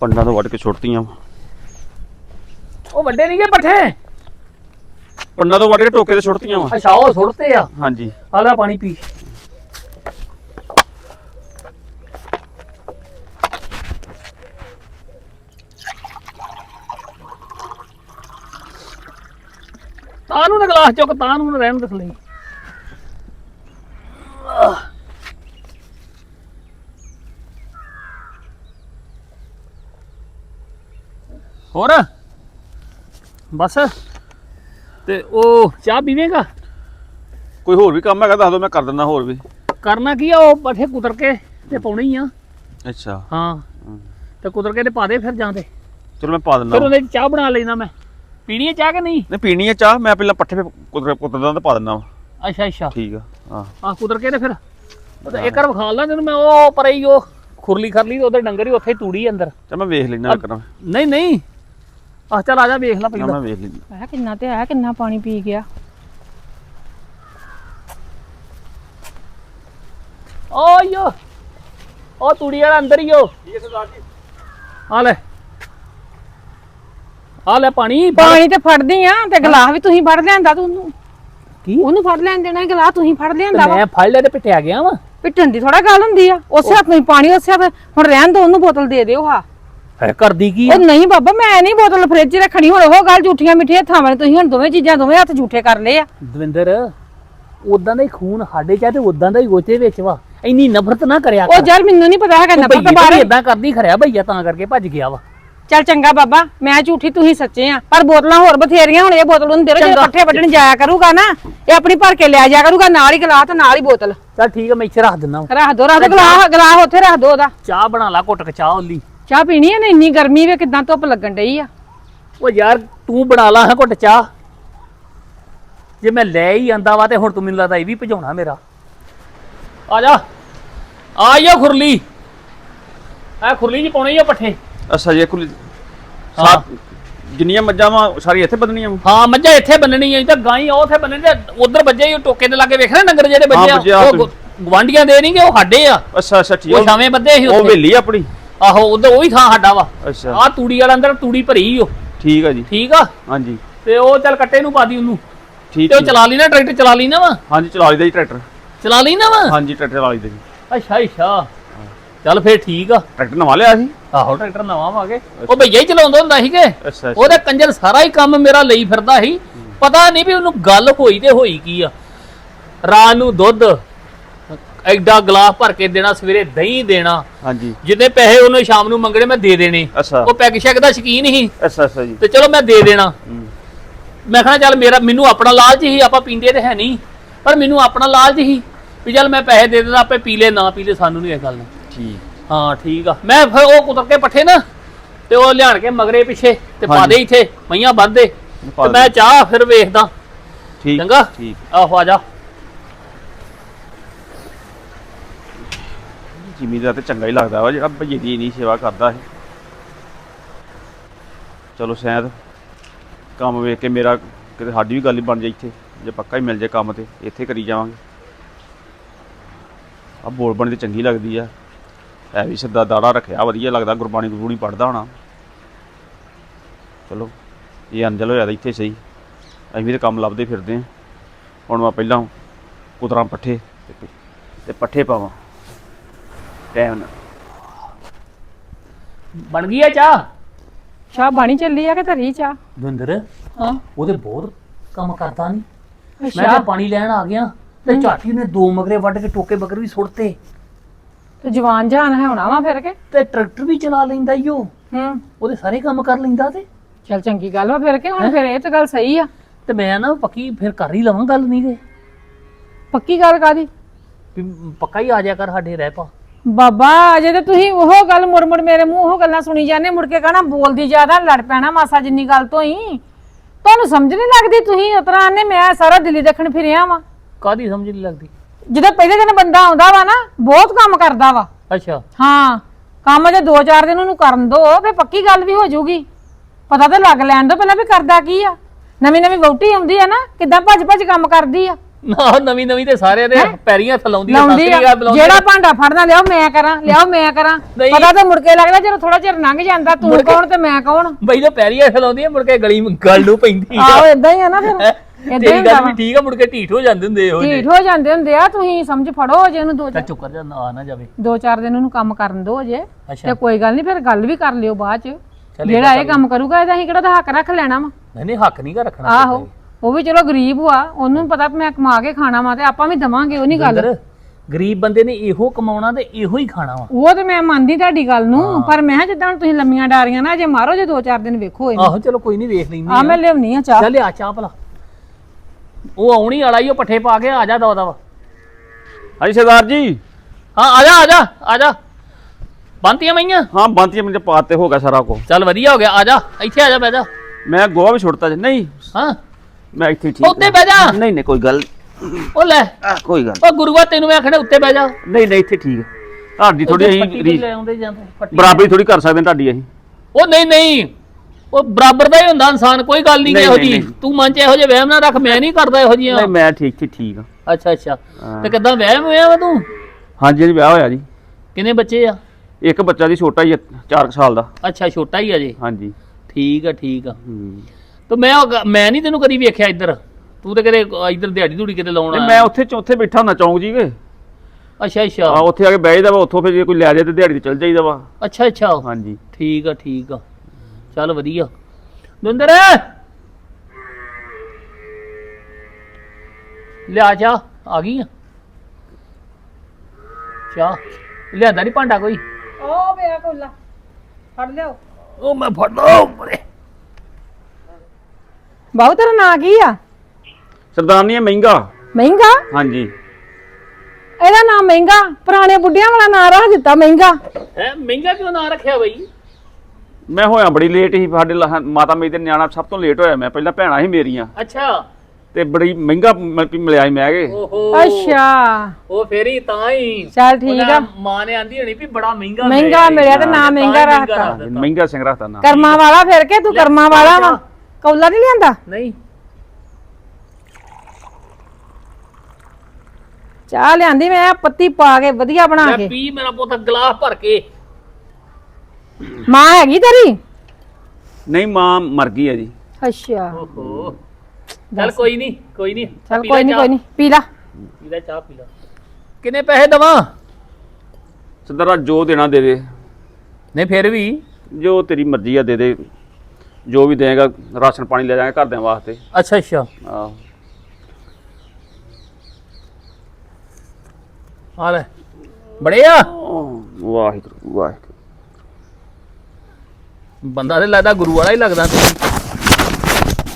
ਪੰਡਾਂ ਤੋਂ ਵੱਢ ਕੇ ਛੁੱਟਤੀਆਂ ਉਹ ਵੱਡੇ ਨਹੀਂ ਗਏ ਪੱਠੇ? ਪੰਡਾਂ ਤੋਂ ਵੱਢ ਕੇ ਟੋਕੇ ਤੇ ਛੁੱਟਤੀਆਂ ਵਾ। ਅੱਛਾ ਉਹ ਸੁੱਟਤੇ ਆ? ਹਾਂਜੀ। ਆ ਲੈ ਪਾਣੀ ਪੀ। ਤਾਂ ਨੂੰ ਨਾ ਗਲਾਸ ਚੁੱਕ ਤਾਂ ਨੂੰ ਨਾ ਰਹਿਣ ਦੇ ਥੱਲੇ ਹੋਰ? ਬਸ। ਤੇ ਉਹ ਚਾਹ ਪੀਵੇਂਗਾ? ਕੋਈ ਹੋਰ ਵੀ ਕੰਮ ਹੈਗਾ ਦੱਸ ਦਿਓ ਮੈਂ ਕਰ ਦਿੰਦਾ ਹੋਰ ਵੀ। ਕਰਨਾ ਕੀ ਆ ਉਹ ਪੱਠੇ ਕੁਤਰ ਕੇ ਤੇ ਪਾਉਣੇ ਆ। ਅੱਛਾ। ਹਾਂ। ਤੇ ਕੁਤਰ ਕੇ ਤੇ ਪਾ ਦੇ ਫਿਰ ਜਾਂਦੇ ਚਲੋ ਮੈਂ ਪਾ ਦਿੰਦਾ ਫਿਰ ਉਹਦੇ ਚ ਚਾਹ ਬਣਾ ਲੈਣਾ ਮੈਂ। ਪੀਣੀ ਹੈ ਚਾਹ ਕਿ ਨਹੀਂ? ਨਹੀਂ ਪੀਣੀ ਹੈ ਚਾਹ ਮੈਂ ਪਹਿਲਾਂ ਪੱਠੇ ਕੁਤਰ ਕੁਤਰਦਾ ਤਾਂ ਪਾ ਦਿੰਦਾ ਅੱਛਾ ਅੱਛਾ। ਠੀਕ ਆ ਹਾਂ। ਆ ਕੁਤਰ ਕੇ ਤੇ ਫਿਰ। ਇੱਕ ਵਾਰ ਵਿਖਾ ਲਾਂ ਤੈਨੂੰ ਮੈਂ ਉਹ ਪਰੇ ਹੀ ਉਹ ਖੁਰਲੀ ਖਰਲੀ ਉਹਦੇ ਡੰਗਰ ਹੀ ਉੱਥੇ ਤੂੜੀ ਅੰਦਰ। ਚਲ ਮੈਂ ਵੇਖ ਲੈਣਾ ਕਰਾਂ। ਨਹੀਂ ਨਹੀਂ। ਆ ਚੱਲ ਆ ਜਾ ਵੇਖ ਲੈ ਨਾ ਪਹਿਲਾਂ ਮੈਂ ਵੇਖ ਲੈਂਦਾ। ਮੈਂ ਕਿਹਾ ਕਿੰਨਾ ਤੇ ਆਇਆ ਕਿੰਨਾ ਪਾਣੀ ਪੀ ਗਿਆ। ਓਯੋ ਉਹ ਤੂੜੀ ਵਾਲਾ ਅੰਦਰ ਹੀ ਉਹ ਠੀਕ ਹੈ ਸਰਦਾਰ ਜੀ? ਆ ਲੈ। ਆ ਲੈ ਪਾਣੀ। ਪਾਣੀ ਤੇ ਫੜਦੀ ਆ ਤੇ ਗਲਾਸ ਵੀ ਤੁਸੀਂ ਫੜ ਲਿਆਂਦਾ ਤੂੰ ਉਹਨੂੰ। ਕੀ? ਉਹਨੂੰ ਫੜ ਲੈਣ ਦੇਣਾ ਗਲਾਸ ਤੁਸੀਂ ਫੜ ਲਿਆਂਦਾ ਵਾ। ਮੈਂ ਫੜ ਲਿਆ ਤੇ ਪਿੱਟਿਆ ਗਿਆ ਵਾ। ਪਿੱਟਣ ਦੀ ਥੋੜਾ ਗੱਲ ਹੁੰਦੀ ਆ। ਉਸੇ ਹੱਥ ਵਿੱਚ ਪਾਣੀ ਉਸੇ ਹੱਥ ਹੁਣ ਰਹਿਣ ਦੋ ਉਹਨੂੰ ਬੋਤਲ ਦੇ ਦਿਓ ਹਾਂ। ਹੈ। ਕਰਦੀ ਕੀ ਉਹ ਨਹੀਂ ਬਾਬਾ ਮੈਂ ਨਹੀਂ ਬੋਤਲ ਫ੍ਰਿਜ ਰੱਖਣੀ ਹੁਣ ਉਹ ਗੱਲ ਝੂਠੀਆਂ ਮਿੱਠੀਆਂ ਥਾਵਾਂ ਨੇ ਤੁਸੀਂ ਹੁਣ ਦੋਵੇਂ ਚੀਜ਼ਾਂ ਦੋਵੇਂ ਹੱਥ ਝੂਠੇ ਕਰ ਲਏ ਆ। ਦਵਿੰਦਰ ਉਦਾਂ ਦਾ ਹੀ ਖੂਨ ਸਾਡੇ ਚ ਆ ਤੇ ਉਦਾਂ ਦਾ ਹੀ ਉਹਦੇ ਵਿੱਚ ਵਾ। ਇੰਨੀ ਨਫ਼ਰਤ ਨਾ ਕਰਿਆ ਉਹ ਜਲ ਮੈਨੂੰ ਨਹੀਂ ਪਤਾ ਹੈਗਾ ਨਫ਼ਰਤ ਬਾਰੇ। ਇਦਾਂ ਕਰਦੀ ਖਰਿਆ ਭਈਆ ਤਾਂ ਕਰਕੇ ਭੱਜ ਗਿਆ ਵਾ। ਚੱਲ ਚੰਗਾ ਬਾਬਾ ਮੈਂ ਝੂਠੀ ਤੁਸੀਂ ਸੱਚੇ ਆ ਪਰ ਬੋਤਲਾਂ ਹੋਰ ਬਥੇਰੀਆਂ ਹੁਣ ਇਹ ਬੋਤਲ ਉਹਨੂੰ ਦੇ ਦਿਓ ਜਦੋਂ ਪੱਠੇ ਵੱਢਣ ਜਾਇਆ ਕਰੂਗਾ ਨਾ ਇਹ ਆਪਣੀ ਭਰ ਕੇ ਲਿਆ ਜਾਇਆ ਕਰੂਗਾ ਨਾਲ ਹੀ ਗਲਾਸ ਤੇ ਨਾਲ ਹੀ ਬੋਤਲ। ਚੱਲ ਠੀਕ ਆ ਮੈਂ ਇੱਥੇ ਰੱਖ ਦਿੰਦਾ ਰੱਖ ਦੋ ਰੱਖ ਦੋ ਗਲਾਸ ਗਲਾਸ ਉੱਥੇ ਰੱਖ ਦੋ ਉਹਦਾ। ਚਾਹ ਬਣਾ ਲਾ ਘੁੱਟ ਕੇ ਚਾਹ ਉਹਲੀ ਚਾਹ ਪੀਣੀ ਹੈ ਨਾ ਇੰਨੀ ਗਰਮੀ ਵੇ ਕਿਦਾਂ ਧੁੱਪ ਲੱਗਣ ਡਈ ਆ? ਉਹ ਯਾਰ ਤੂੰ ਬਣਾ ਲਾ ਹਾਂ ਘੁੱਟ ਚਾਹ। ਜੇ ਮੈਂ ਲੈ ਹੀ ਆਂਦਾ ਵਾ ਤੇ ਹੁਣ ਤੂੰ ਮੈਨੂੰ ਲੱਗਦਾ ਇਹ ਵੀ ਭਜਾਉਣਾ ਮੇਰਾ। ਆ ਜਾ। ਆ ਜਾ ਖੁਰਲੀ। ਆ ਖੁਰਲੀ ਜੀ ਪਾਉਣੀ ਆ ਪੱਠੇ। ਅੱਛਾ ਜੀ ਕੁਲ ਹਾਂ। ਜਿੰਨੀਆਂ ਮੱਝਾਂ ਵਾ ਸਾਰੀ ਇੱਥੇ ਬੰਨਣੀਆਂ ਵਾ? ਹਾਂ ਮੱਝਾਂ ਇੱਥੇ ਬੰਨਣੀ ਆ ਤਾਂ ਗਾਈ ਉਹ ਉੱਥੇ ਬੰਨਣੀ ਤੇ ਉਧਰ ਵੱਜੇ ਹੀ ਟੋਕੇ ਦੇ ਲਾਗੇ ਵੇਖਣਾ ਨੰਗਰ ਜਿਹੜੇ ਹਾਂ, ਵੱਜੇ ਵੱਜੇ ਆ ਆ ਉਹ ਗਵਾਂਡੀਆਂ ਦੇ ਨਹੀਂਗੇ ਉਹ ਸਾਡੇ ਆ। ਅੱਛਾ ਅੱਛਾ ਠੀਕ ਉਹ ਆ। ਛਾਵੇਂ ਬੱਦੇ ਸੀ ਉਹ ਉੱਥੇ। ਵੇਲੀ ਆਪਣੀ? ਆਹੋ ਉਧਰ ਉਹੀ ਥਾਂ ਸਾਡਾ ਵਾ। ਅੱਛਾ। ਆ ਤੂੜੀ ਵਾਲਾ ਅੰਦਰ ਤੂੜੀ ਭਰੀ ਓ ਠੀਕ ਆ ਜੀ। ਠੀਕ ਆ? ਹਾਂਜੀ। ਤੇ ਉਹ ਚੱਲ ਕੱਟੇ ਨੂੰ ਪਾ ਦੀ ਉਹਨੂੰ। ਠੀਕ ਤੇ ਉਹ। ਚਲਾ ਲਈ ਨਾ ਟਰੈਕਟਰ ਚਲਾ ਲਈ ਨਾ ਵਾ? ਹਾਂਜੀ ਚਲਾ ਲਈਦਾ ਜੀ ਟਰੈਕਟਰ। ਚਲਾ ਲਈ ਨਾ ਵਾ? ਹਾਂਜੀ ਟਰੈਕਟਰ ਚਲਾ ਲਈਦਾ ਜੀ। ਅੱਛਾ ਅੱਛਾ। ਚੱਲ ਫੇਰ ਠੀਕ ਆ। ਟਰੈਕਟਰ ਨਵਾਂ ਲਿਆ ਸੀ? ਆਹੋ ਟਰੈਕਟਰ ਨਵਾਂ ਵਾਗੇ ਉਹ ਭਈਆ ਹੀ ਚਲਾਉਂਦਾ ਹੁੰਦਾ ਸੀ ਕਿ। ਅੱਛਾ ਉਹਦੇ ਕੰਜਰ ਸਾਰਾ ਹੀ ਕੰਮ ਮੇਰਾ ਲਈ ਫਿਰਦਾ ਸੀ। ਪਤਾ ਨਹੀਂ ਵੀ ਉਹਨੂੰ ਗੱਲ ਹੋਈ ਤੇ ਹੋਈ ਕੀ ਆ। ਰਾਤ ਨੂੰ ਦੁੱਧ ਐਡਾ ਗਲਾਸ ਭਰ ਕੇ ਦੇਣਾ ਸਵੇਰੇ ਦਹੀਂ ਦੇਣਾ। ਹਾਂਜੀ। ਜਿੰਨੇ ਪੈਸੇ ਉਹਨੇ ਸ਼ਾਮ ਨੂੰ ਮੰਗਣੇ ਮੈਂ ਦੇ ਦੇਣੇ। ਅੱਛਾ। ਉਹ ਪੈਗ ਸ਼ੈਗ ਦਾ ਸ਼ਕੀਨ ਸੀ ਅੱਛਾ ਅੱਛਾ ਜੀ। ਤੇ ਚਲੋ ਮੈਂ ਦੇ ਦੇਣਾ। ਹੂੰ। ਮੈਂ ਕਹਣਾ ਚੱਲ ਮੇਰਾ ਮੈਨੂੰ ਆਪਣਾ ਲਾਲਚ ਹੀ ਆਪਾਂ ਪੀਂਦੇ ਤੇ ਹੈ ਨਹੀਂ। ਪਰ ਮੈਨੂੰ ਆਪਣਾ ਲਾਲਚ ਹੀ ਵੀ ਚੱਲ ਮੈਂ ਪੈਸੇ ਦੇ ਦਿੰਦਾ ਆਪੇ ਪੀ ਲੈ ਨਾ ਪੀ ਲੈ ਸਾਨੂੰ ਨਹੀਂ ਇਹ ਗੱਲ। ਨਹੀਂ ਠੀਕ। ਹਾਂ ਠੀਕ ਆ। ਮੈਂ ਫਿਰ ਉਹ ਕੁਤਰ ਕੇ ਪੱਠੇ ਨਾ ਤੇ ਉਹ ਲਿਆਣ ਕੇ ਮਗਰੇ ਪਿੱਛੇ ਤੇ ਪਾ। ਦੇ ਇੱਥੇ ਮਈਆਂ ਬੰਦੇ ਤੇ ਮੈਂ ਚਾਹ ਫਿਰ ਵੇਖਦਾ। ਠੀਕ ਚੰਗਾ? ਠੀਕ। ਆਹੋ ਆ ਜਾ। ਜ਼ਿਮੀਦਾਰ ਤੇ ਚੰਗਾ ਹੀ ਲੱਗਦਾ ਵਾ, ਜਿਹੜਾ ਭਈਏ ਦੀ ਨਹੀਂ ਸੇਵਾ ਕਰਦਾ ਹੈ ਚਲੋ ਸ਼ਾਇਦ ਕੰਮ ਵੇਖ ਕੇ ਮੇਰਾ ਕਿਤੇ ਸਾਡੀ ਵੀ ਗੱਲ ਹੀ ਬਣ ਜਾਏ ਇੱਥੇ, ਜੇ ਪੱਕਾ ਹੀ ਮਿਲ ਜਾਏ ਕੰਮ ਤੇ, ਇੱਥੇ ਕਰੀ ਜਾਵਾਂਗੇ। ਆ ਬੋਲ ਬਣ ਤੇ ਚੰਗੀ ਲੱਗਦੀ ਆ। ਐ ਵੀ ਸਿੱਧਾ ਦਾੜਾ ਰੱਖਿਆ, ਵਧੀਆ ਲੱਗਦਾ, ਗੁਰਬਾਣੀ ਗੁਰੂਣੀ ਪੜਦਾ ਹੋਣਾ। ਚਲੋ, ਇਹ ਅੰਜਲ ਹੋਇਆ ਤਾਂ ਇੱਥੇ ਸਹੀ। ਅਸੀਂ ਵੀ ਤਾਂ ਕੰਮ ਲੱਭਦੇ ਫਿਰਦੇ ਹਾਂ ਹੁਣ ਮੈਂ ਪਹਿਲਾਂ ਕੁਤਰਾਂ ਪੱਠੇ ਤੇ- ਤੇ ਪੱਠੇ ਪਾਵਾਂ। ਟਾਈਮ ਨਾਲ। ਬਣ ਗਈ ਆ ਚਾਹ? ਚਾਹ ਬਾਣੀ ਚੱਲੀ ਆ ਕਿ ਧਰੀ ਚਾਹ? ਦੁੰਦਰ ਹਾਂ। ਉਹਦੇ ਬਹੁਤ ਕੰਮ ਕਰਦਾ ਨਹੀਂ ਮੈਂ ਅੱਛਾ। ਤਾਂ ਪਾਣੀ ਲੈਣ ਆ ਗਿਆ ਤੇ ਝਾਟੀ ਨੇ ਦੋ ਮਗਰੇ ਵੱਢ ਕੇ ਟੋਕੇ ਬਕਰ ਵੀ ਸੁੱਟਤੇ। ਤੇ ਜਵਾਨ ਜਾਨ ਹੈ ਹੋਣਾ ਵਾ ਫਿਰ ਕੇ? ਤੇ ਟਰੈਕਟਰ ਵੀ ਚਲਾ ਲੈਂਦਾ ਈ ਉਹ। ਹੂੰ। ਉਹਦੇ ਸਾਰੇ ਕੰਮ ਕਰ ਲੈਂਦਾ ਤੇ। ਚੱਲ ਚੰਗੀ ਗੱਲ ਵਾ ਫਿਰ ਕੇ? ਹੁਣ ਫਿਰ ਇਹ ਤਾਂ ਗੱਲ ਸਹੀ ਆ। ਤੇ ਮੈਂ ਨਾ ਪੱਕੀ ਫਿਰ ਕਰ ਹੀ ਲਵਾਂ ਗੱਲ ਨਹੀਂ ਤੇ। ਪੱਕੀ ਗੱਲ ਕਾਦੀ ਵੀ ਪੱਕਾ ਹੀ ਆ ਜਾ ਕਰ ਸਾਡੇ ਰਹਿ ਪਾ। ਬਾਬਾ ਅਜੇ ਤੇ ਤੁਸੀਂ ਉਹ ਗੱਲ ਮੁੜ ਮੇਰੇ ਮੂੰਹ ਉਹ ਗੱਲਾਂ ਸੁਣੀ ਜਾਂਦੇ ਮੁੜ ਕੇ ਕਹਣਾ ਬੋਲਦੀ ਜ਼ਿਆਦਾ ਲੜ ਪੈਣਾ ਮਾਸਾ ਜਿੰਨੀ ਗੱਲ ਤੋਂ ਹੀ। ਤੁਹਾਨੂੰ ਸਮਝ ਨਹੀਂ ਲੱਗਦੀ ਤੁਸੀਂ ਉਤਰਾ ਆਨੇ ਮੈਂ ਸਾਰਾ ਦਿੱਲੀ ਦੇਖਣ ਫਿਰਿਆ ਵਾਂ। ਕਾਦੀ ਸਮਝ ਨਹੀਂ ਲੱਗਦੀ? ਜਦੋਂ ਪਹਿਲੇ ਦਿਨ ਬੰਦਾ ਆਉਂਦਾ ਵਾ ਨਾ ਬਹੁਤ ਕੰਮ ਕਰਦਾ ਵਾ। ਅੱਛਾ। ਹਾਂ ਕੰਮ ਜੇ 2-4 ਦਿਨ ਉਹਨੂੰ ਕਰਨ ਦੋ ਫੇ ਪੱਕੀ ਗੱਲ ਵੀ ਹੋ ਜਾਊਗੀ ਪਤਾ ਤਾਂ ਲੱਗ ਲੈਣ ਦੋ ਪਹਿਲਾਂ ਵੀ ਕਰਦਾ ਕੀ ਆ। ਨਵੀਂ ਨਵੀਂ ਵਹੁਟੀ ਆਉਂਦੀ ਆ ਨਾ ਕਿਦਾਂ ਭੱਜ ਭੱਜ ਕੰਮ ਕਰਦੀ ਆ। ਨਾ ਨਵੀਂ ਨਵੀਂ ਤੇ ਸਾਰਿਆਂ ਦੇ ਪੈਰੀਆਂ ਥਲਾਉਂਦੀ ਲਾਉਂਦੀ ਆ। ਜਿਹੜਾ ਭਾਂਡਾ ਫੜਨਾ ਲਿਆਓ ਮੈਂ ਕਰਾਂ ਲਿਆਓ ਮੈਂ ਕਰਾਂ। ਨਹੀਂ। ਪਤਾ ਤਾਂ ਮੁੜ ਕੇ ਲੱਗਦਾ ਜਦੋਂ ਥੋੜਾ ਚਿਰ ਲੰਘ ਜਾਂਦਾ ਤੂੰ ਕੌਣ ਤੇ ਮੈਂ ਕੌਣ? ਬਈ ਜੋ ਪੈਰੀਆਂ ਥਲਾਉਂਦੀ ਆ ਮੁੜ ਕੇ ਗਲੀ ਗੱਲ ਨੂੰ ਪੈਂਦੀ ਆ। ਆਹੋ ਇਦਾਂ ਹੀ ਆ ਨਾ ਫਿਰ। ਇਦਾਂ ਹੀ ਤੇਰੀ ਹੁੰਦਾ ਗੱਲ ਵਾ ਵੀ। ਠੀਕ ਆ ਮੁੜ ਕੇ ਢੀਠ ਹੋ ਜਾਂਦੇ ਹੁੰਦੇ ਜਿਹੇ। ਢੀਠ ਹੋ ਜਾਂਦੇ ਹੁੰਦੇ ਆ ਤੁਸੀਂ ਸਮਝ ਫੜੋ ਜੇ ਇਹਨੂੰ ਦੋ ਤਾਂ ਚੁੱਕਰ ਜਾ ਆ ਨਾ ਜਾਵੇ। ਦੋ ਚਾਰ ਦਿਨ ਉਹਨੂੰ ਕੰਮ ਕਰਨ ਦੋ ਜੇ ਅੱਛਾ। ਤੇ ਕੋਈ ਗੱਲ ਨਹੀਂ ਫਿਰ ਗੱਲ ਵੀ ਕਰ ਲਿਓ ਬਾਅਦ ਚ। ਚੱਲ ਜਿਹੜਾ ਇਹ ਕੰਮ ਕਰੂਗਾ ਇਹਦਾ ਅਸੀਂ ਕਿਹੜਾ ਦਾ ਹੱਕ ਰੱਖ ਲੈਣਾ ਵਾ। ਨਹੀਂ ਨਹੀਂ ਹੱਕ ਨਹੀਂ ਗਾ ਰੱਖਣਾ ਆਹੋ। ਉਹ ਵੀ ਚਲੋ ਗਰੀਬ ਆ ਉਹਨੂੰ ਪਤਾ ਵੀ ਮੈਂ ਕਮਾ ਕੇ ਖਾਣਾ ਵਾ ਤੇ ਆਪਾਂ ਵੀ ਦਵਾਂਗੇ ਉਹ ਨਹੀਂ ਗੱਲ ਗਰੀਬ ਬੰਦੇ ਨੇ ਇਹੋ ਕਮਾਉਣਾ ਤੇ ਇਹੋ ਹੀ ਖਾਣਾ ਵਾ। ਉਹ ਤੇ ਮੈਂ ਮੰਨਦੀ ਤੁਹਾਡੀ ਗੱਲ ਨੂੰ ਪਰ ਮੈਂ ਕਿਹਾ ਜਿੱਦਾਂ ਹੁਣ ਤੁਸੀਂ ਲੰਮੀਆਂ ਡਾਰੀਆਂ ਨਾ ਜੇ ਮਾਰੋ ਜੇ ਦੋ ਚਾਰ ਦਿਨ ਵੇਖੋ ਇਹਨੂੰ। ਆਹੋ ਚਲੋ ਕੋਈ ਨਹੀਂ ਵੇਖ ਲੈਂਦੇ ਆ। ਮੈਂ ਲਿਆਉਣੀ ਆ ਚਾਹ। ਚੱਲ ਆ ਚਾਹ ਭਲਾ। ਉਹ ਆਉਣੀ ਵਾਲਾ ਹੀ ਉਹ ਪੱਠੇ ਪਾ ਕੇ ਆ ਜਾ ਦੋ ਦਵਾ। ਹਾਂਜੀ ਸਰਦਾਰ ਜੀ। ਹਾਂ ਆ ਜਾ ਆ ਜਾ ਆ ਜਾ। ਬੰਤੀਆਂ ਮਈਆਂ ਹਾਂ ਬੰਤੀਆਂ ਮੈਨੂੰ ਪਾਤੇ ਹੋ ਗਿਆ ਸਾਰਾ ਕੋ ਚੱਲ ਵਧੀਆ ਹੋ ਗਿਆ ਆ ਜਾ ਇੱਥੇ ਆ ਜਾ ਬਹਿ ਜਾ। ਮੈਂ ਗੋਆ ਵੀ ਛੁੱਟਤਾ ਜੀ। ਨਹੀਂ। ਹਾਂ। ਮੈਂ ਇੱਥੇ ਠੀਕ ਉੱਤੇ ਬਹਿ ਜਾ। ਨਹੀਂ ਨਹੀਂ ਕੋਈ ਗੱਲ ਉਹ ਲੈ। ਕੋਈ ਗੱਲ ਉਹ ਗੁਰੂਆ ਤੈਨੂੰ ਮੈਂ ਆਖਣਾ ਉੱਤੇ ਬਹਿ ਜਾ। ਨਹੀਂ ਨਹੀਂ ਇੱਥੇ ਠੀਕ ਹੈ ਤੁਹਾਡੀ ਥੋੜੀ ਅਸੀਂ ਲੈ ਆਉਂਦੇ ਜਾਂਦੇ ਪੱਟੀ ਬਰਾਬਰੀ ਥੋੜੀ ਕਰ ਸਕਦੇ ਤੁਹਾਡੀ ਅਸੀਂ। ਉਹ ਨਹੀਂ ਨਹੀਂ। ਉਹ ਬਰਾਬਰ ਦਾ ਹੀ ਹੁੰਦਾ ਇਨਸਾਨ ਕੋਈ ਗੱਲ ਨਹੀਂ ਇਹੋ ਜੀ। ਤੂੰ ਮਨ ਚ ਇਹੋ ਜਿਹੇ ਵਹਿਮ ਨਾ ਰੱਖ ਮੈਂ ਨਹੀਂ ਕਰਦਾ ਇਹੋ ਜੀਆਂ। ਨਹੀਂ ਮੈਂ ਠੀਕ ਠੀਕ ਠੀਕ ਆ। ਅੱਛਾ ਅੱਛਾ। ਤੇ ਕਿੱਦਾਂ ਵਹਿਮ ਹੋਇਆ ਵਾ ਤੂੰ? ਹਾਂਜੀ ਜੀ ਵਿਆਹ ਹੋਇਆ ਜੀ। ਕਿੰਨੇ ਬੱਚੇ ਆ? ਇੱਕ ਬੱਚਾ ਦੀ ਛੋਟਾ ਹੀ 4 ਸਾਲ ਦਾ। ਅੱਛਾ ਛੋਟਾ ਹੀ ਅਜੇ ਹਾਂਜੀ। ਠੀਕ ਆ ਠੀਕ ਆ। ਹੂੰ। ਤੇ ਮੈਂ ਉਹ ਗ- ਮੈਂ ਨਹੀਂ ਤੈਨੂੰ ਕਦੀ ਵੇਖਿਆ ਇੱਧਰ। ਤੂੰ ਤੇ ਕਦੇ ਇੱਧਰ ਦਿਹਾੜੀ ਧੂੜੀ ਕਿਤੇ ਲਾਉਣਾ ਮੈਂ ਉੱਥੇ ਚੌਥੇ ਬੈਠਾ ਹੁੰਦਾ ਚੌਂਕ ਜੀ ਕੇ ਅੱਛਾ ਅੱਛਾ। ਆ ਉੱਥੇ ਆ ਕੇ ਬਹਿ ਜਾਈਦਾ ਵਾ ਉੱਥੋਂ ਫਿਰ ਜੇ ਕੋਈ ਲੈ ਜਾਏ ਤੇ ਦਿਹਾੜੀ ਤੇ ਚੱਲ ਜਾਈਦਾ ਵਾ। ਅੱਛਾ ਅੱਛਾ। ਹਾਂਜੀ। ਠੀਕ ਆ ਠੀਕ ਆ। ਚੱਲ ਵਧੀਆ। ਦੁੰਦਰ ਲਿਆ ਜਾ ਆ ਗਈ ਆ। ਚਾਹ ਲਿਆਂਦਾ ਨਹੀਂ ਭਾਂਡਾ ਕੋਈ? ਉਹ ਪਿਆ ਕੋਲਾ। ਫੜ ਲਿਓ ਉਹ ਮੈਂ ਫੜ ਬਰੇ ਬਾਹੂ ਤੇਰਾ ਨਾਂ ਕੀ ਆ? ਸਰਦਾਰਨੀ ਹੈ ਮਹਿੰਗਾ। ਮਹਿੰਗਾ? ਹਾਂਜੀ। ਇਹਦਾ ਨਾਮ ਮਹਿੰਗਾ। ਪੁਰਾਣੇ ਬੁੱਢਿਆਂ ਵਾਲਾ ਨਾਂ ਰੱਖ ਦਿੱਤਾ ਮਹਿੰਗਾ। ਹੈ ਮਹਿੰਗਾ ਕਿਉਂ ਨਾ ਰੱਖਿਆ ਬਈ? ਮੈਂ ਹੋਇਆ ਬੜੀ ਲੇਟ ਸੀ ਸਾਡੇ ਮਾਤਾ ਮੇਰੀ ਦੇ ਨਿਆਣਾ ਸਭ ਤੋਂ ਲੇਟ ਹੋਇਆ ਮੈਂ ਪਹਿਲਾਂ ਭੈਣਾਂ ਸੀ ਮੇਰੀਆਂ। ਅੱਛਾ। ਤੇ ਬੜੀ ਮਹਿੰਗਾ ਮ- ਵੀ ਮਿਲਿਆ ਸੀ ਮੈਂ ਕੇ। ਓਹੋ। ਅੱਛਾ। ਉਹ ਫੇਰੀ ਤਾਂ ਹੀ। ਚੱਲ ਠੀਕ ਆ। ਮਾਂ ਨੇ ਆਂਦੀ ਹੋਣੀ ਵੀ ਬੜਾ ਮਹਿੰਗਾ ਮਹਿੰਗਾ ਮਿਲਿਆ ਤੇ ਹਾਂ, ਨਾਂ ਮਹਿੰਗਾ ਹੀ ਰੱਖਤਾ। ਮਹਿੰਗਾ ਸਿੰਘ ਰੱਖਤਾ ਨਾ। ਕਰਮਾਂ ਵਾਲਾ ਫਿਰ ਕੇ ਤੂੰ ਕਰਮਾਂ ਵਾਲਾ ਵਾ? ਕੌਲਾ ਨਹੀਂ ਲਿਆਂਦਾ? ਨਹੀਂ। ਚਾਹ ਲਿਆਂਦੀ ਮੈਂ ਪੱਤੀ ਪਾ ਕੇ ਵਧੀਆ ਬਣਾ ਕੇ। ਪੀ ਮੇਰਾ ਪੁੱਤ ਗਲਾਸ ਭਰ ਕੇ। ਮਾਂ ਹੈਗੀ ਤੇਰੀ? ਨਹੀਂ ਮਾਂ ਮਰ ਗਈ ਹੈ ਜੀ। ਅੱਛਾ। ਓਹੋ। ਚੱਲ ਕੋਈ ਨਹੀਂ ਕੋਈ ਨਹੀਂ। ਚੱਲ ਕੋਈ ਨਹੀਂ ਕੋਈ ਨਹੀਂ। ਪੀ ਲਾ। ਪੀ ਲੈ ਚਾਹ ਪੀ ਲੈ। ਕਿੰਨੇ ਪੈਸੇ ਦਵਾਂ? ਸਰਦਾਰਾ ਜੋ ਦੇਣਾ ਦੇ ਦੇ। ਨਹੀਂ ਫਿਰ ਵੀ। ਜੋ ਤੇਰੀ ਮਰਜ਼ੀ ਆ ਦੇ ਦੇ। ਜੋ ਵੀ ਦੇਗਾ ਰਾਸ਼ਨ ਪਾਣੀ ਲੈ ਜਾਵਾਂਗੇ ਘਰਦਿਆਂ ਵਾਸਤੇ। ਅੱਛਾ ਅੱਛਾ। ਆਹ। ਆ ਲੈ। ਬੜੇ ਆ ਵਾਹਿਗੁਰੂ ਵਾਹਿਗੁਰੂ। ਬੰਦਾ ਤੇ ਲੱਗਦਾ ਗੁਰੂ ਵਾਲਾ ਹੀ ਲੱਗਦਾ ਤੂੰ।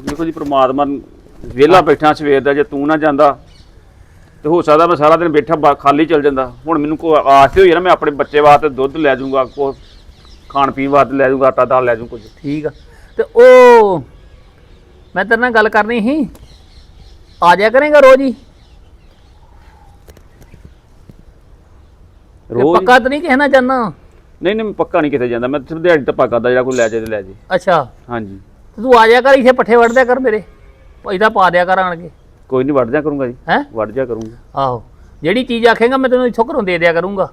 ਦੇਖੋ ਜੀ ਪ੍ਰਮਾਤਮਾ ਵਿਹਲਾ ਬੈਠਾ ਸਵੇਰ ਦਾ ਜੇ ਤੂੰ ਨਾ ਜਾਂਦਾ ਤੇ ਹੋ ਸਕਦਾ ਮੈਂ ਸਾਰਾ ਦਿਨ ਬੈਠਾ ਬਾ- ਖਾਲੀ ਚਲ ਜਾਂਦਾ। ਹੁਣ ਮੈਨੂੰ ਕੋ ਆਸ ਤੇ ਹੋਈ ਨਾ ਮੈਂ ਆਪਣੇ ਬੱਚੇ ਵਾਸਤੇ ਦੁੱਧ ਲੈ ਜਾਊਂਗਾ ਕੋ ਖਾਣ ਪੀਣ ਵਾਸਤੇ ਲੈ ਜਾਊਂਗਾ ਆਟਾ ਦਾਲ ਲੈ ਜਾਊਂ ਕੁਝ ਠੀਕ ਆ। ਤੇ ਉਹ ਮੈਂ ਤੇਰੇ ਨਾਲ ਗੱਲ ਕਰਨੀ ਸੀ। ਆ ਜਾਇਆ ਕਰੇਗਾ ਰੋਜ਼ ਹੀ। ਤੇ ਰੋਜ਼ ਪੱਕਾ ਤਾਂ ਨਹੀਂ ਕਹਿਣਾ ਚਾਹਨਾ ਨਹੀਂ ਨਹੀਂ ਮੈਂ ਪੱਕਾ ਨਹੀਂ ਕਿਤੇ ਜਾਂਦਾ। ਮੈਂ ਸਿਰਫ ਦਿਹਾੜੀ ਟੱਪਾ ਕਰਦਾ ਜਿਹੜਾ ਕੋਈ ਲੈ ਜਾਏ ਤੇ ਲੈ ਜਾਏ। ਅੱਛਾ। ਹਾਂਜੀ। ਤੇ ਤੂੰ ਆ ਜਾਇਆ ਕਰ ਇੱਥੇ ਪੱਠੇ ਵੜ ਦਿਆ ਕਰ ਮੇਰੇ। ਪੈਦਾ ਪਾ ਦਿਆ ਕਰ ਆਣ ਕੇ। ਕੋਈ ਨਹੀਂ ਵੜ ਜਾ ਕਰੂੰਗਾ ਜੀ। ਹੈ? ਵੜ ਜਾ ਕਰੂੰਗਾ। ਆਹੋ। ਜਿਹੜੀ ਚੀਜ਼ ਆਖੇਗਾ ਮੈਂ ਤੈਨੂੰ ਇੱਥੋਂ ਘਰੋਂ ਦੇ ਦਿਆ ਕਰੂੰਗਾ।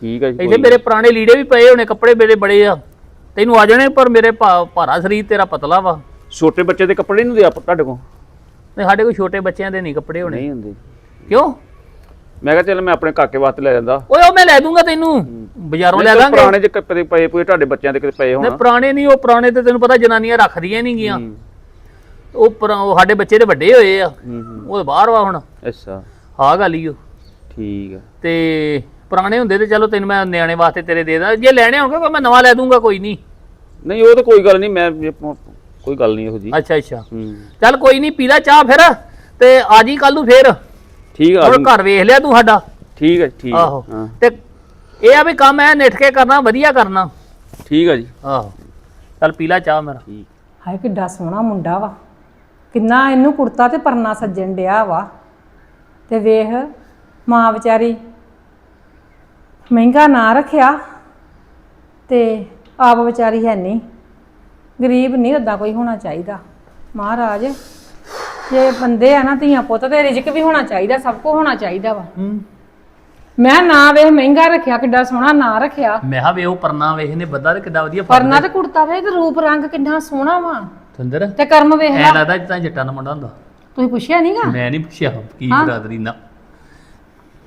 ਠੀਕ ਹੈ ਜੀ ਇੱਥੇ ਕੋਈ ਮੇਰੇ ਪੁਰਾਣੇ ਲੀੜੇ ਵੀ ਪਏ ਹੋਣੇ ਕੱਪੜੇ ਮੇਰੇ ਬੜੇ ਆ। ਤੈਨੂੰ ਆ ਜਾਣੇ ਪਰ ਮੇਰੇ ਭਾ- ਭਾਰਾ ਸਰੀਰ ਤੇਰਾ ਪਤਲਾ ਵਾ। ਛੋਟੇ ਬੱਚੇ ਦੇ ਕੱਪੜੇ ਨਹੀਂ ਹੁੰਦੇ ਆਪ ਤੁਹਾਡੇ ਕੋਲ? ਨਹੀਂ ਸਾਡੇ ਕੋਲ ਛੋਟੇ ਬੱਚਿਆਂ ਦੇ ਨਹੀਂ ਕੱਪੜੇ ਹੋਣੇ। ਨਹੀਂ ਹੁੰਦੇ। ਕਿਉਂ? ਮੈਂ ਕਿਹਾ ਚੱਲ ਮੈਂ ਆਪਣੇ ਕਾਕੇ ਵਾਸਤੇ ਲੈ ਜਾਂਦਾ। ਓਏ ਉਹ ਮੈਂ ਲੈ ਦੂੰਗਾ ਤੈਨੂੰ। ਬਾਜ਼ਾਰੋਂ ਲੈ ਤਾਂ ਦਾਂਗੇ। ਪੁਰਾਣੇ ਜੇ ਕੱਪੜੇ ਪਏ ਪਏ ਤੁਹਾਡੇ ਬੱਚਿਆਂ ਦੇ ਕਿਤੇ ਪਏ ਨਹੀਂ ਹੋਣ ਪੁਰਾਣੇ ਨਹੀਂ ਉਹ ਪੁਰਾਣੇ ਤੇ ਤੈਨੂੰ ਪਤਾ ਜਨਾਨੀਆਂ ਰੱਖਦੀਆਂ ਨਹੀਂ ਗੀਆਂ। ਹੂੰ, ਉਹ ਪੁਰਾ- ਉਹ ਸਾਡੇ ਬੱਚੇ ਦੇ ਵੱਡੇ ਹੋਏ ਆ। ਹੂੰ ਹੂੰ। ਉਹ ਤਾਂ ਬਾਹਰ ਵਾ ਹੁਣ। ਅੱਛਾ। ਆਹ ਗੱਲ ਹੀ ਉਹ ਠੀਕ ਹੈ ਤੇ ਪੁਰਾਣੇ ਹੁੰਦੇ ਤੇ ਚਲੋ ਤੈਨੂੰ ਮੈਂ ਨਿਆਣੇ ਵਾਸਤੇ ਤੇਰੇ ਦੇ ਦਾਂ। ਜੇ ਲੈਣੇ ਹੋਣਗੇ ਤਾਂ ਮੈਂ ਨਵਾਂ ਲੈ ਦੂੰਗਾ ਕੋਈ ਨਹੀਂ। ਨਹੀਂ ਉਹ ਤਾਂ ਕੋਈ ਗੱਲ ਨਹੀਂ ਮੈਂ ਕੋਈ ਗੱਲ ਨਹੀਂ ਇਹੋ ਜੀ ਅੱਛਾ ਅੱਛਾ। ਚੱਲ ਕੋਈ ਨਹੀਂ ਪੀ ਲੈ ਚਾਹ ਫਿਰ ਤੇ ਆ ਜੀ ਕੱਲ ਨੂੰ ਫੇਰ। ਠੀਕ ਆ ਹੁਣ ਘਰ ਵੇਖ ਲਿਆ ਤੂੰ ਸਾਡਾ। ਠੀਕ ਹੈ ਠੀਕ ਆਹੋ। ਤੇ ਇਹ ਆ ਵੀ ਕੰਮ ਐ ਨਿਠ ਕੇ ਕਰਨਾ ਵਧੀਆ ਕਰਨਾ। ਠੀਕ ਹੈ ਜੀ। ਆਹੋ। ਚੱਲ ਪੀ ਲੈ ਚਾਹ ਮੇਰਾ। ਠੀਕ। ਹਾਏ ਕਿੱਡਾ ਸੋਹਣਾ ਮੁੰਡਾ ਵਾ। ਕਿੰਨਾ ਇਹਨੂੰ ਕੁੜਤਾ ਤੇ ਪਰਨਾ ਸੱਜਣ ਡਿਆ ਵਾ। ਤੇ ਵੇਖ ਮਾਂ ਵਿਚਾਰੀ ਮਹਿੰਗਾ ਨਾ ਰੱਖਿਆ ਤੇ ਆਪ ਵਿਚਾਰੀ ਹੈ ਨਹੀਂ। ਗਰੀਬ ਨਹੀਂ ਓਦਾਂ ਕੋਈ ਹੋਣਾ ਚਾਹੀਦਾ। ਮਹਾਰਾਜ ਜੇ ਬੰਦੇ ਆ ਨਾ ਧੀਆਂ ਪੁੱਤ ਤੇ ਰਿਜਕ ਵੀ ਹੋਣਾ ਚਾਹੀਦਾ ਸਭ ਕੁਝ ਹੋਣਾ ਚਾਹੀਦਾ ਵਾ। ਹੂੰ। ਮੈਂ ਨਾ ਵੇਖ ਮਹਿੰਗਾ ਰੱਖਿਆ ਕਿੱਡਾ ਸੋਹਣਾ ਨਾ ਰੱਖਿਆ। ਮੈਂ ਕਿਹਾ ਵੇ ਉਹ ਪਰਨਾ ਵੇਖ ਨੇ ਬੱਦਾ ਤੇ ਕਿੱਡਾ ਵਧੀਆ ਪਰਨਾ ਤੇ ਕੁੜਤਾ ਵੇ ਤੇ ਰੂਪ ਰੰਗ ਕਿੰਨਾ ਸੋਹਣਾ ਵਾ। ਸੁੰਦਰ। ਤੇ ਕਰਮ ਵੇਖ ਲਾ। ਲੱਗਦਾ ਜਿੱਦਾਂ ਜੱਟਾਂ ਦਾ ਮੁੰਡਾ ਹੁੰਦਾ। ਤੁਸੀਂ ਪੁੱਛਿਆ ਨਹੀਂਗਾ ਮੈਂ ਨਹੀਂ ਪੁੱਛਿਆ ਕੀ ਬਰਾਦਰੀ ਨਾ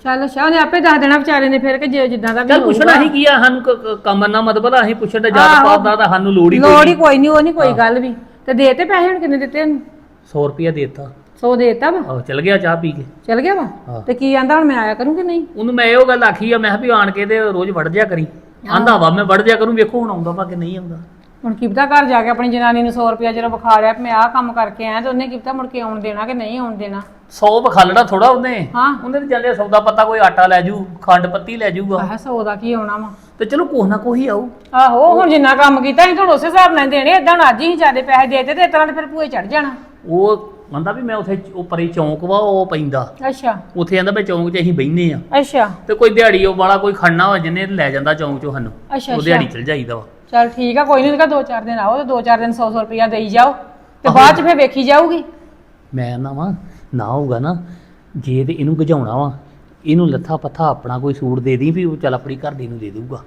ਚੱਲ ਸ਼ਾਹ ਨੇ ਆਪੇ ਦੱਸ ਦੇਣਾ ਵਿਚਾਰੇ ਨੇ ਫਿਰ ਕਿ ਜੇ ਜਿੱਦਾਂ ਦਾ ਵੀ ਚੱਲ ਪੁੱਛਣਾ ਹੀ ਕੀ ਆ ਸਾਨੂੰ ਕ- ਕ- ਕੰਮ ਨਾ ਮਤਲਬ ਆ, ਅਸੀਂ ਪੁੱਛਣ ਦਾ ਜਦ ਪਾਦਾ ਤਾਂ ਸਾਨੂੰ ਲੋੜ ਹੀ ਲੋੜ ਹੀ ਕੋਈ ਨਹੀਂ ਉਹ ਨਹੀਂ ਕੋਈ ਗੱਲ ਵੀ। ਤੇ ਦੇ ਤੇ ਪੈਸੇ ਹੁਣ ਕਿੰਨੇ ਦਿੱਤੇ ਉਹਨੂੰ? 100 ਰੁਪਿਆ ਦੇਤਾ। 100 ਦੇਤਾ ਵਾ? ਆਹ ਚਲ ਗਿਆ ਚਾਹ ਪੀ ਕੇ। ਚਲ ਗਿਆ ਵਾ? ਹਾਂ। ਤੇ ਕੀ ਆਂਦਾ ਹੁਣ ਮੈਂ ਆਇਆ ਕਰੂੰ ਕਿ ਨਹੀਂ? ਉਹਨੂੰ ਮੈਂ ਇਹੋ ਗੱਲ ਆਖੀ ਆ ਮੈਂ ਕਿਹਾ ਵੀ ਆਣ ਕੇ ਤੇ ਰੋਜ਼ ਵੜ ਜਿਆ ਕਰੀ। ਆਂਦਾ ਵਾ ਮੈਂ ਵੜ ਜਿਆ ਕਰੂੰ ਵੇਖੋ ਹੁਣ ਆਉਂਦਾ ਵਾ ਕਿ ਨਹੀਂ ਆਉਂਦਾ। ਹੁਣ ਕਿਪਤਾ ਘਰ ਜਾ ਕੇ ਆਪਣੀ ਜਨਾਨੀ ਨੂੰ 100 ਰੁਪਇਆ ਜਦੋਂ ਵਿਖਾ ਰਿਹਾ ਵੀ ਮੈਂ ਆਹ ਕੰਮ ਕਰਕੇ ਆਇਆ ਤੇ ਉਹਨੇ ਕਿਪਤਾ ਮੁੜ ਕੇ ਆਉਣ ਦੇਣਾ ਕਿ ਨਹੀਂ ਆਉਣ ਦੇਣਾ? 100 ਬਖਾਲੜਾ ਥੋੜਾ ਉਹਨੇ। ਹਾਂ। ਉਹਨੇ ਤੇ ਜਾਂਦੇ ਸੌਦਾ ਪੱਤਾ ਕੋਈ ਆਟਾ ਲੈ ਜੂ ਖੰਡ ਪੱਤੀ ਲੈ ਜੂਗਾ। ਆਹ 100 ਦਾ ਕੀ ਆਉਣਾ ਵਾ? ਤੇ ਚਲੋ ਕੋਹ ਨਾ ਕੋਈ ਆਊ। ਆਹੋ ਹੁਣ ਜਿੰਨਾ ਕੰਮ ਕੀਤਾ ਅਸੀਂ ਤੁਹਾਨੂੰ ਉਸੇ ਹਿਸਾਬ ਨਾਲ ਦੇਣੇ। ਏਦਾਂ ਹੁਣ ਅੱਜ ਹੀ ਜਿਆਦੇ ਪੈਸੇ ਦੇਤੇ ਤੇ ਤੇ ਫਿਰ ਭੂਏ ਚੜ ਜਾਣਾ। ਉਹ ਕਹਿੰਦਾ ਵੀ ਮੈਂ ਉਥੇ ਉਹ ਪਰੇ ਚੌਂਕ ਵਾ ਉਹ ਪੈਂਦਾ। ਅੱਛਾ। ਉਥੇ ਕਹਿੰਦਾ ਵੀ ਚੌਂਕ 'ਚ ਅਸੀਂ ਬੈਠਨੇ ਆ ਅੱਛਾ। ਤੇ ਕੋਈ ਦਿਹਾੜੀ ਉਹ ਵਾਲਾ ਕੋਈ ਖੜਨਾ ਹੋ ਜਿੰਨੇ ਲੈ ਜਾਂਦਾ ਚੌਂਕ 'ਚੋਂ ਸਾਨੂੰ ਅੱਛਾ ਉਹ ਦਿਹਾੜੀ ਚਲ ਜਾਈਦਾ ਵਾ। ਚਲ ਠੀਕ ਆ ਕੋਈ ਨਹੀਂ ਉਹਦਾ ਦੋ ਚਾਰ ਦਿਨ ਆਓ ਤੇ ਦੋ ਚਾਰ ਦਿਨ 100 100 ਰੁਪਇਆ ਦੇਈ ਜਾਓ। ਤੇ ਬਾਅਦ ਚ ਫਿਰ ਵੇਖੀ ਜਾਊਗੀ। ਮੈਂ ਨਾ ਵਾ ਨਾ ਹੋਊਗਾ ਨਾ ਜੇ ਤੇ ਇਹਨੂੰ ਗਜਾਉਣਾ ਵਾ ਇਹਨੂੰ ਲੱਥਾ ਪੱਥਾ ਆਪਣਾ ਕੋਈ ਸੂਟ ਦੇ ਦੀ ਵੀ ਉਹ ਚੱਲ ਆਪਣੀ ਘਰ ਦੀ ਨੂੰ ਦੇ ਦਊਗਾ।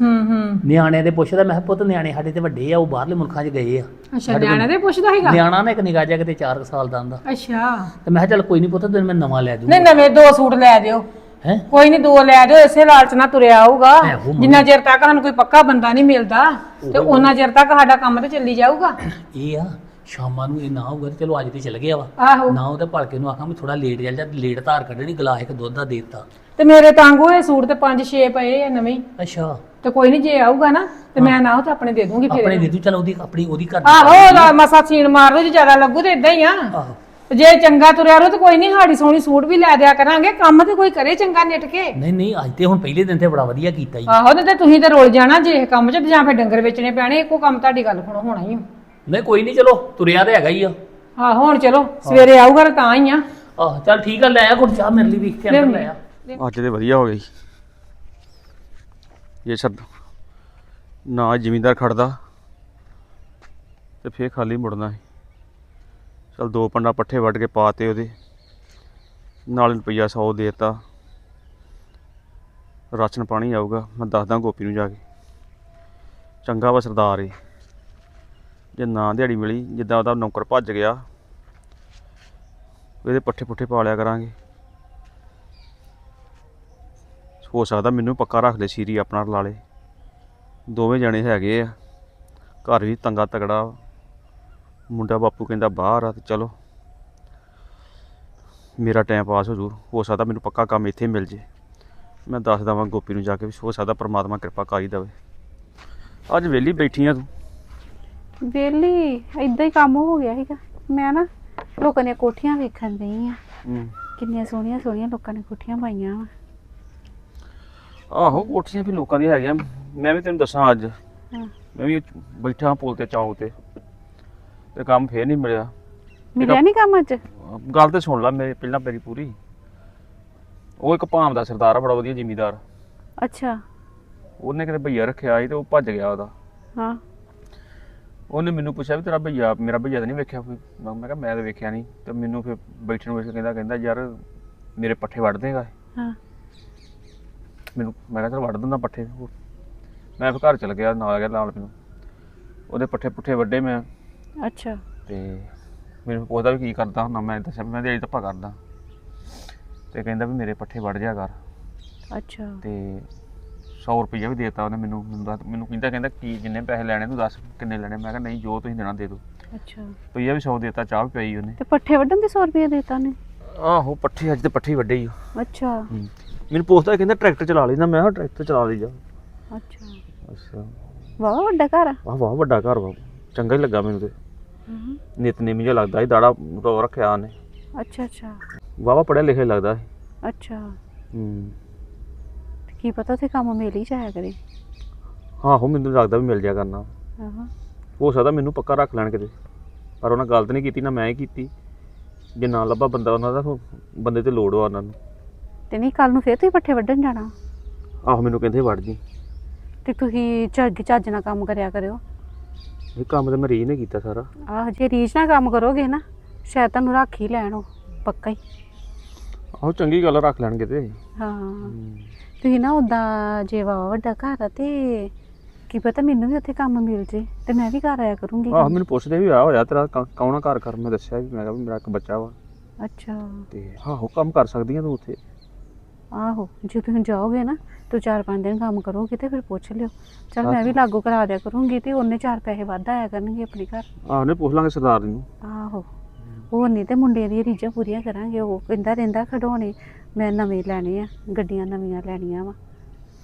ਹੂੰ ਹੂੰ। ਨਿਆਣਿਆਂ ਦੇ ਪੁੱਛਦਾ ਮੈਂ ਕਿਹਾ ਪੁੱਤ ਨਿਆਣੇ ਸਾਡੇ ਤੇ ਵੱਡੇ ਆ ਉਹ ਬਾਹਰਲੇ ਮੁਲਕਾਂ 'ਚ ਗਏ ਆ। ਅੱਛਾ ਨਿਆਣੇ ਦੇ ਪੁੱਛਦਾ ਹੈਗਾ ਨਿਆਣਾ ਨਾ ਇੱਕ ਨਿਗਾਹ ਜਾ ਕਿਤੇ 4 ਸਾਲ ਦਾ ਆਂਦਾ ਅੱਛਾ। ਤੇ ਮੈਂ ਕਿਹਾ ਚੱਲ ਕੋਈ ਨਹੀਂ ਪੁੱਤ ਤੈਨੂੰ ਮੈਂ ਨਵਾਂ ਲੈ ਦੂੰਗਾ ਨਹੀਂ ਨਵੇਂ ਦੋ ਸੂਟ ਲੈ ਦਿਓ। ਹੈ? ਕੋਈ ਨਹੀਂ ਦੋ ਲੈ ਦਿਓ ਇਸੇ ਲਾਲਚ ਨਾਲ ਤੁਰਿਆ ਆਊਗਾ। ਜਿੰਨਾ ਚਿਰ ਤੱਕ ਸਾਨੂੰ ਕੋਈ ਪੱਕਾ ਬੰਦਾ ਨਹੀਂ ਮਿਲਦਾ ਤੇ ਉਹਨਾਂ ਚਿਰ ਤੱਕ ਸਾਡਾ ਕੰਮ ਤੇ ਚੱਲੀ ਜਾਊਗਾ। ਇਹ ਆ ਸ਼ਾਮਾਂ ਨੂੰ ਇਹ ਨਾ ਹੋਊਗਾ ਤੇ ਚਲੋ ਅੱਜ ਤੇ ਚਲ ਗਿਆ ਵਾ। ਆਹੋ। ਨਾ ਉਹ ਤੇ ਭਲਕੇ ਨੂੰ ਆਖਾਂ ਵੀ ਥੋੜਾ ਲੇਟ ਚੱਲ ਜਾ ਲੇਟ ਧਾਰ ਕੱਢਣੀ ਗਲਾਸ ਇੱਕ ਦੁੱਧ ਦਾ ਦੇ ਦਿੱਤਾ। ਤੇ ਮੇਰੇ ਤੰਗ ਹੋਏ ਸੂਟ ਤੇ 5-6 ਪਏ ਆ ਨਵੇਂ। ਹੀ। ਅੱਛਾ। ਤੇ ਕੋਈ ਨਹੀਂ ਜੇ ਆਊਗਾ ਨਾ ਤੇ ਮੈਂ ਨਾ ਉਹ ਤੇ ਆਪਣੇ ਦੇ ਦੂੰਗੀ ਫਿਰ ਆਪਣੇ ਦੇ ਦੂ ਚਲ ਉਹਦੀ ਆਪਣੀ ਉਹਦੀ ਦੀ ਆਹੋ ਉਹਦਾ ਮਸਾ ਸੀਨ ਮਾਰ ਲਓ ਜੇ ਜ਼ਿਆਦਾ ਲੱਗੂ ਤੇ ਇਦਾਂ ਹੀ ਆ। ਆਹੋ। ਤੇ ਜੇ ਚੰਗਾ ਤੁਰਿਆ ਰੋ ਤੇ ਕੋਈ ਨਹੀਂ ਹਾੜੀ ਸੋਹਣੀ ਸੂਟ ਵੀ ਲੈ ਦਿਆ ਕਰਾਂਗੇ ਕੰਮ ਤੇ ਕੋਈ ਕਰੇ ਚੰਗਾ ਨਿਟ ਕੇ। ਨਹੀਂ ਨਹੀਂ ਅੱਜ ਤੇ ਹੁਣ ਪਹਿਲੇ ਦਿਨ ਤੇ ਬੜਾ ਵਧੀਆ ਕੀਤਾ ਜੀ ਆਹੋ ਤੇ ਤੁਸੀਂ ਤੇ ਰੋਲ ਜਾਣਾ ਜੇ ਇਹ ਕੰਮ 'ਚ ਤੇ ਜਾਂ ਫਿਰ ਡੰਗਰ ਵੇਚਣੇ ਪੈਣੇ ਇੱਕੋ ਕੰਮ ਤੁਹਾਡੀ ਗੱਲ ਸੁਣੋ ਹੋਣਾ ਹੀ ਆ। ਨਹੀਂ ਕੋਈ ਨਹੀਂ ਚਲੋ ਤੁਰਿਆ ਤੇ ਹੈਗਾ ਹੀ ਆ। ਆਹੋ ਹੁਣ ਚਲੋ ਸਵੇਰੇ ਆਊਗਾ ਤਾਂ ਤਾਂ ਹੀ ਆ। ਆਹ ਚੱਲ ਠੀਕ ਆ ਲੈ ਆ ਕੁਝ ਚਾਹ ਮੇਰੇ ਲਈ ਵੇਖ ਕੇ ਅੰਦਰ ਲੈ ਆ। ਅੱਜ ਤੇ ਵਧੀਆ ਹੋ ਗਈ। ਜੇ ਛੱਡ ਨਾ ਜ਼ਿਮੀਂਦਾਰ ਖੜਦਾ ਤੇ ਫੇਰ ਖਾਲੀ ਮੁੜਨਾ ਸੀ। ਚਲ ਦੋ ਪੰਡਾ ਪੱਠੇ ਵੱਢ ਕੇ ਪਾਤੇ ਉਹਦੇ ਨਾਲ ਰੁਪਈਆ 100 ਦੇਤਾ। ਰਾਸ਼ਨ ਪਾਣੀ ਆਊਗਾ ਮੈਂ ਦੱਸਦਾ ਗੋਪੀ ਨੂੰ ਜਾ ਕੇ। ਚੰਗਾ ਵਾ ਸਰਦਾਰ ਏ ਜੇ ਨਾ ਦਿਹਾੜੀ ਮਿਲੀ, ਜਿੱਦਾਂ ਉਹਦਾ ਨੌਕਰ ਭੱਜ ਗਿਆ, ਇਹਦੇ ਪੱਠੇ ਪੁੱਠੇ ਪਾ ਲਿਆ ਕਰਾਂਗੇ। ਹੋ ਸਕਦਾ ਮੈਨੂੰ ਪੱਕਾ ਰੱਖ ਲੈ ਸੀਰੀ ਆਪਣਾ ਲਾ ਲੇ। ਦੋਵੇਂ ਜਣੇ ਹੈਗੇ ਆ। ਘਰ ਵੀ ਤੰਗਾ ਤਗੜਾ ਮੁੰਡਾ ਬਾਪੂ ਕਹਿੰਦਾ ਬਾਹਰ ਆ ਤੇ ਚਲੋ। ਮੇਰਾ ਟਾਈਮ ਪਾਸ ਹੋ ਜੂ। ਹੋ ਸਕਦਾ ਮੈਨੂੰ ਪੱਕਾ ਕੰਮ ਇੱਥੇ ਮਿਲ ਜੇ। ਮੈਂ ਦੱਸ ਦਵਾਂ ਗੋਪੀ ਨੂੰ ਜਾ ਕੇ ਵੀ ਹੋ ਸਕਦਾ ਪਰਮਾਤਮਾ ਕਿਰਪਾ ਕਰ ਹੀ ਦੇਵੇ। ਅੱਜ ਵਿਹਲੀ ਬੈਠੀ ਆ ਤੂੰ। ਵੇਲੀ ਇਦਾਂ ਹੀ ਕੰਮ ਹੋ ਗਿਆ ਸੀਗਾ। ਮੈਂ ਨਾ ਲੋਕਾਂ ਦੀਆਂ ਕੋਠੀਆਂ ਵੇਖਣ ਦਈ ਆ। ਹੂੰ। ਕਿੰਨੀਆਂ ਸੋਹਣੀਆਂ ਸੋਹਣੀਆਂ ਲੋਕਾਂ ਨੇ ਕੋਠੀਆਂ ਪਾਈਆਂ ਵਾ। ਆਹੋ ਕੋਠੀਆਂ ਵੀ ਲੋਕਾਂ ਦੀਆਂ ਹੈਗੀਆਂ। ਮੈਂ ਵੀ ਤੈਨੂੰ ਦੱਸਾਂ ਅੱਜ। ਹਾਂ। ਮੈਂ ਵੀ ਬੈਠਾ ਪੁਲ ਤੇ ਚੌਂਕ ਤੇ ਤੇ ਕੰਮ ਫੇਰ ਨਹੀਂ ਮਿਲਿਆ। ਮਿਲਿਆ ਨਹੀਂ ਕੰਮ ਅੱਜ? ਗੱਲ ਤੇ ਸੁਣ ਲੈ ਮੇਰੇ ਪਹਿਲਾਂ ਮੇਰੀ ਪੂਰੀ। ਉਹ ਇੱਕ ਭਾਮ ਦਾ ਸਰਦਾਰ ਆ ਬੜਾ ਵਧੀਆ ਜ਼ਿਮੀਦਾਰ। ਅੱਛਾ। ਉਹਨੇ ਕਿਤੇ ਭਈਆ ਰੱਖਿਆ ਸੀ ਤੇ ਉਹ ਭੱਜ ਗਿਆ ਉਹਦਾ। ਹਾਂ। ਉਹਨੇ ਮੈਨੂੰ ਪੁੱਛਿਆ ਵੀ ਤੇਰਾ ਭਈਆ ਮੇਰਾ ਭਈਆ ਤਾਂ ਨਹੀਂ ਵੇਖਿਆ ਕੋਈ। ਮੈਂ ਮੈਂ ਕਿਹਾ ਮੈਂ ਤਾਂ ਵੇਖਿਆ ਨਹੀਂ। ਤੇ ਮੈਨੂੰ ਫਿਰ ਬੈਠਣ ਨੂੰ ਵੇਖ ਕੇ ਕਹਿੰਦਾ ਕਹਿੰਦਾ ਯਾਰ ਮੇਰੇ ਪੱਠੇ ਵੱਢ ਦੇਗਾ ਹਾਂ। ਮੈਨੂੰ ਮੈਂ ਕਿਹਾ ਚਲ ਵੱਢ ਦਿੰਦਾ ਪੱਠੇ ਉਹ- ਮੈਂ ਫਿਰ ਘਰ ਚਲ ਗਿਆ ਨਾਲ ਗਿਆ ਨਾਲ ਮੈਨੂੰ। ਉਹਦੇ ਪੱਠੇ ਪੁੱਠੇ ਵੱਡੇ ਮੈਂ। ਅੱਛਾ। ਤੇ ਮੈਨੂੰ ਪੁੱਛਦਾ ਵੀ ਕੀ ਕਰਦਾ ਹੁੰਦਾ ਮੈਂ ਦੱਸਿਆ ਵੀ ਮੈਂ ਦਿਹਾੜੀ ਧੱਪਾ ਕਰਦਾ। ਤੇ ਕਹਿੰਦਾ ਵੀ ਮੇਰੇ ਪੱਠੇ ਵੱਢ ਜਾ ਕਰ। ਅੱਛਾ। ਤੇ 100 ਰੁਪਈਆ ਵੀ ਦੇਤਾ ਉਹਨੇ ਮੈਨੂੰ ਮੈਨੂੰ ਦੱਸ- ਮੈਨੂੰ ਕਹਿੰਦਾ ਕਹਿੰਦਾ ਕੀ ਜਿੰਨੇ ਪੈਸੇ ਲੈਣੇ ਤੂੰ ਦੱਸ ਕਿੰਨੇ ਲੈਣੇ? ਮੈਂ ਕਿਹਾ ਨਹੀਂ ਜੋ ਤੁਸੀਂ ਦੇਣਾ ਦੇ ਦਿਓ। ਅੱਛਾ। ਰੁਪਈਆ ਵੀ 100 ਦੇਤਾ ਚਾਹ ਵੀ ਪਈ ਉਹਨੇ। ਤੇ ਪੱਠੇ ਵੱਢਣ ਦੇ 100 ਰੁਪਏ ਦੇਤਾ ਨੇ ਆਹੋ ਪੱਠੇ ਅੱਜ ਤੇ ਪੱਠੇ ਵੱਡੇ ਹੀ। ਅੱਛਾ। ਮੈਨੂੰ ਪੁੱਛਦਾ ਕਹਿੰਦਾ ਟਰੈਕਟਰ ਚਲਾ ਲੈਂਦਾ। ਮੈਂ ਕਿਹਾ ਟਰੈਕਟਰ ਚਲਾ ਲਈ ਜਾ। ਅੱਛਾ। ਅੱਛਾ। ਵਾਹ ਵੱਡਾ ਘਰ ਆ। ਵਾਹ ਵਾਹ ਵੱਡਾ ਘਰ ਵਾ। ਚੰਗਾ ਹੀ ਲੱਗਾ ਮੈਨੂੰ ਤੇ। ਹਮ, ਨਿਤਨੇਮੀ ਜਿਹਾ ਲੱਗਦਾ ਸੀ ਦਾੜਾ ਰੋ ਰੱਖਿਆ ਉਹਨੇ। ਅੱਛਾ ਅੱਛਾ। ਵਾਵਾ ਪੜਿਆ ਲਿਖਿਆ ਲੱਗਦਾ ਸੀ। ਅੱਛਾ। ਹੂੰ। ਕੀ ਪਤਾ ਉੱਥੇ ਕੰਮ ਮਿਲ ਹੀ ਜਾਇਆ ਕਰੇ। ਆਹੋ ਮੈਨੂੰ ਲੱਗਦਾ ਵੀ ਮਿਲ ਜਾ ਕਰਨਾ। ਹਾਂ ਹੋ ਸਕਦਾ ਮੈਨੂੰ ਪੱਕਾ ਰੱਖ ਲੈਣ ਕਿਤੇ। ਪਰ ਉਹਨਾਂ ਗਲਤ ਨਹੀਂ ਕੀਤੀ ਨਾ ਮੈਂ ਹੀ ਕੀਤੀ। ਜੇ ਨਾ ਲੱਭਾ ਬੰਦਾ ਉਹਨਾਂ ਦਾ ਫਿਰ ਬੰਦੇ ਤੇ ਲੋੜ ਵਾ ਉਹਨਾਂ ਨੂੰ। ਤੇ ਨਹੀਂ ਕੱਲ ਨੂੰ ਫੇਰ ਤੁਸੀਂ ਪੱਠੇ ਵੱਢਣ ਜਾਣਾ? ਆਹੋ ਮੈਨੂੰ ਕਹਿੰਦੇ ਵੜ ਜੀ। ਤੇ ਤੁਸੀਂ ਚੱਜ ਚੱਜ ਨਾਲ ਕੰਮ ਕਰਿਆ ਕਰਿਓ। ਇਹ ਕੰਮ ਤਾਂ ਮੈਂ ਰੀਝ ਨੇ ਕੀਤਾ ਸਾਰਾ। ਆਹ ਜੇ ਰੀਝ ਨਾਲ ਕੰਮ ਕਰੋਗੇ ਨਾ ਸ਼ਾਇਦ ਤੁਹਾਨੂੰ ਰੱਖ ਹੀ ਲੈਣ ਉਹ ਪੱਕਾ ਹੀ। ਆਹੋ ਚੰਗੀ ਗੱਲ ਆ, ਰੱਖ ਲੈਣਗੇ ਤੇ ਹਾਂ। ਤੁਸੀਂ ਨਾ ਉਦਾਂ ਜੇ ਵਾ ਵੱਡਾ ਘਰ ਆ ਤੇ ਕੀ ਪਤਾ ਮੈਨੂੰ ਵੀ ਉੱਥੇ ਕੰਮ ਮਿਲ ਜੇ ਤੇ ਮੈਂ ਵੀ ਘਰ ਆਇਆ ਕਰੂੰਗੀ ਆਹ ਮੈਨੂੰ ਪੁੱਛਦੇ ਵੀ ਆ ਹੋਇਆ ਤੇਰਾ ਕ- ਕੌਣ ਆ ਘਰ ਕਰ ਮੈਂ ਦੱਸਿਆ ਵੀ ਮੈਂ ਕਿਹਾ ਵੀ ਮੇਰਾ ਇੱਕ ਬੱਚਾ ਵਾ। ਅੱਛਾ। ਤੇ ਆਹੋ ਕੰਮ ਕਰ ਸਕਦੀ ਆ ਤੂੰ ਉੱਥੇ। ਆਹੋ ਜੇ ਤੁਸੀਂ ਜਾਓਗੇ ਨਾ ਤੋ ਚਾਰ ਪੰਜ ਦਿਨ ਕੰਮ ਕਰੋਗੇ ਤੇ ਫਿਰ ਪੁੱਛ ਲਿਓ। ਚਲ ਮੈਂ ਵੀ ਲਾਗੂ ਕਰਾ ਦਿਆ ਕਰੂੰਗੀ ਤੇ ਉਹਨੇ ਚਾਰ ਪੈਸੇ ਵੱਧ ਆਇਆ ਕਰਨਗੇ ਆਪਣੇ ਘਰ। ਆਹੋ ਨੇ ਪੁੱਛ ਲਾਂਗੇ ਸਰਦਾਰ ਨੂੰ। ਆਹੋ। ਉਹ ਨਹੀਂ ਤੇ ਮੁੰਡੇ ਦੀਆਂ ਰੀਝਾਂ ਪੂਰੀਆਂ ਕਰਾਂਗੇ ਉਹ ਕਹਿੰਦਾ ਰਹਿੰਦਾ ਖਡਾਉਣੇ ਮੈਂ ਨਵੇਂ ਲੈਣੇ ਆ ਗੱਡੀਆਂ ਨਵੀਆਂ ਲੈਣੀਆਂ ਵਾ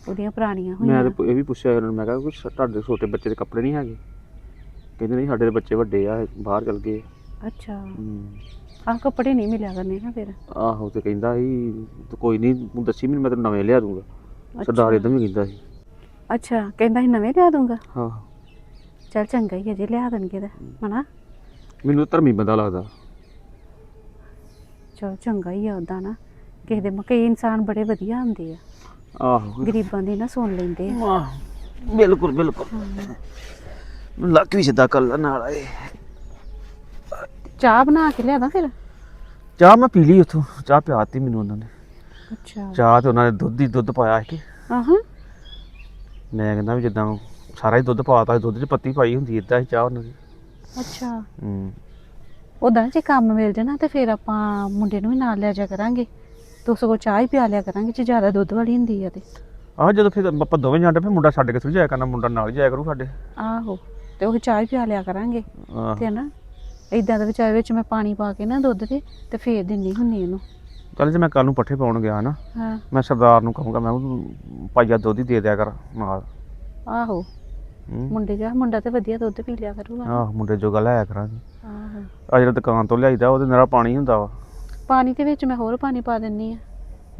ਉਹਦੀਆਂ ਪੁਰਾਣੀਆਂ ਮੈਂ ਹੋਈਆਂ ਤੇ ਇਹ ਵੀ ਪੁੱਛਿਆ ਉਹਨਾਂ ਨੂੰ ਮੈਂ ਕਿਹਾ ਕੁਛ ਤੁਹਾਡੇ ਛੋਟੇ ਬੱਚੇ ਦੇ ਕੱਪੜੇ ਨਹੀਂ ਹੈਗੇ? ਕਹਿੰਦੇ ਨਹੀਂ ਸਾਡੇ ਦੇ ਬੱਚੇ ਵੱਡੇ ਆ ਬਾਹਰ ਚਲ ਗਏ। ਅੱਛਾ। ਹੂੰ। ਆਹ ਕੱਪੜੇ ਨਹੀਂ ਮਿਲਿਆ ਕਰਨੇ ਨਾ ਫਿਰ? ਆਹੋ ਤੇ ਕਹਿੰਦਾ ਸੀ ਤੂੰ ਕੋਈ ਨਹੀਂ ਤੂੰ ਦੱਸੀ ਮੈਨੂੰ ਮੈਂ ਤੈਨੂੰ ਨਵੇਂ ਲਿਆ ਦੂੰਗਾ। ਸਰਦਾਰ ਇਦਾਂ ਵੀ ਕਹਿੰਦਾ ਸੀ। ਅੱਛਾ ਕਹਿੰਦਾ ਸੀ ਨਵੇਂ ਲਿਆ ਦੂੰਗਾ? ਹਾਂ। ਚਲ ਚੰਗਾ ਹੀ ਹੈ ਜੇ ਲਿਆ ਦੇਣਗੇ ਤਾਂ ਹਨਾ? ਮੈਨੂੰ ਤਾਂ ਧਰਮੀ ਬੰਦਾ ਲੱਗਦਾ। ਚਲ ਚੰਗਾ ਹੀ ਆ ਉਦਾਂ ਨਾ। ਕਿਸੇ ਦੇ ਮ- ਕਈ ਇਨਸਾਨ ਬੜੇ ਵਧੀਆ ਹੁੰਦੇ ਆ। ਆਹੋ। ਗਰੀਬਾਂ ਦੀ ਨਾ ਸੁਣ ਲੈਂਦੇ ਆ। ਆਹ ਬਿਲਕੁਲ ਬਿਲਕੁਲ। ਲੱਕ ਵੀ ਸਿੱਧਾ ਕਰ ਲੈ ਨਾਲ ਆਏ। ਚਾਹ ਬਣਾ ਕੇ ਲਿਆਦਾ ਫਿਰ? ਚਾਹ ਮੈਂ ਪੀ ਲਈ ਉੱਥੋਂ ਚਾਹ ਪਿਆਤੀ ਮੈਨੂੰ ਉਹਨਾਂ ਨੇ। ਅੱਛਾ। ਚਾਹ ਤੇ ਉਹਨਾਂ ਨੇ ਦੁੱਧ ਹੀ ਦੁੱਧ ਪਾਇਆ ਸੀ। ਆਹਾਂ। ਮੈਂ ਕਹਿੰਦਾ ਵੀ ਜਿੱਦਾਂ ਸਾਰਾ ਹੀ ਦੁੱਧ ਪਾਤਾ ਦੁੱਧ 'ਚ ਪੱਤੀ ਪਾਈ ਹੁੰਦੀ ਇਦਾਂ ਹੀ ਚਾਹ ਉਹਨਾਂ ਦੀ। ਅੱਛਾ। ਹੂੰ। ਉਦਾਂ ਜੇ ਕੰਮ ਮਿਲ ਜਾਣਾ ਤੇ ਫਿਰ ਆਪਾਂ ਮੁੰਡੇ ਨੂੰ ਵੀ ਨਾਲ ਲੈ ਜਾ ਕਰਾਂਗੇ। ਤੋ ਸਗੋਂ ਚਾਹ ਹੀ ਪਿਆ ਲਿਆ ਕਰਾਂਗੇ ਜੇ ਜ਼ਿਆਦਾ ਦੁੱਧ ਵਾਲੀ ਹੁੰਦੀ ਆ ਤੇ। ਆਹ ਜਦੋਂ ਫਿਰ ਆਪਾਂ ਦੋਵੇਂ ਜਾਂਦੇ ਫਿਰ ਮੁੰਡਾ ਛੱਡ ਕੇ ਜਾਇਆ ਕਰਨਾ ਮੁੰਡਾ ਨਾਲ ਹੀ ਜਾਇਆ ਕਰੂ ਸਾਡੇ। ਆਹੋ ਤੇ ਉਹ ਚਾਹ ਹੀ ਪਿਆ ਲਿਆ ਕਰਾਂਗੇ ਆਹ। ਤੇ ਨਾ ਇਦਾਂ ਦੇ ਵਿਚਾਰ ਵਿੱਚ ਮੈਂ ਪਾਣੀ ਪਾ ਕੇ ਨਾ ਦੁੱਧ ਦੇ ਤੇ ਫੇਰ ਦਿੰਨੀ ਹੁੰਨੀ ਇਹਨੂੰ। ਚੱਲ ਜੇ ਮੈਂ ਕੱਲ ਨੂੰ ਪੱਠੇ ਪਾਉਣ ਗਿਆ ਨਾ ਹਾਂ। ਮੈਂ ਸਰਦਾਰ ਨੂੰ ਕਹੂੰਗਾ ਮੈਂ ਉਹਨੂੰ ਪਾਈਆ ਦੁੱਧ ਹੀ ਦੇ ਦਿਆ ਕਰ ਨਾਲ। ਆਹੋ। ਹੂੰ। ਮੁੰਡੇ ਜਾ ਮੁੰਡਾ ਤੇ ਵਧੀਆ ਦੁੱਧ ਪੀ ਲਿਆ ਕਰੂਗਾ। ਆਹ ਮੁੰਡੇ ਜੋਗਾ ਲੈ ਆਇਆ ਕਰਾਂਗੇ। ਆਹੋ। ਆ ਜਿਹੜਾ ਦੁਕਾਨ ਤੋਂ ਲਿਆਈਦਾ ਉਹਦੇ ਨਾਲ ਪਾਣੀ ਹੁੰਦਾ ਵਾ। ਪਾਣੀ ਦੇ ਵਿੱਚ ਮੈਂ ਹੋਰ ਪਾਣੀ ਪਾ ਦਿੰਨੀ ਆ।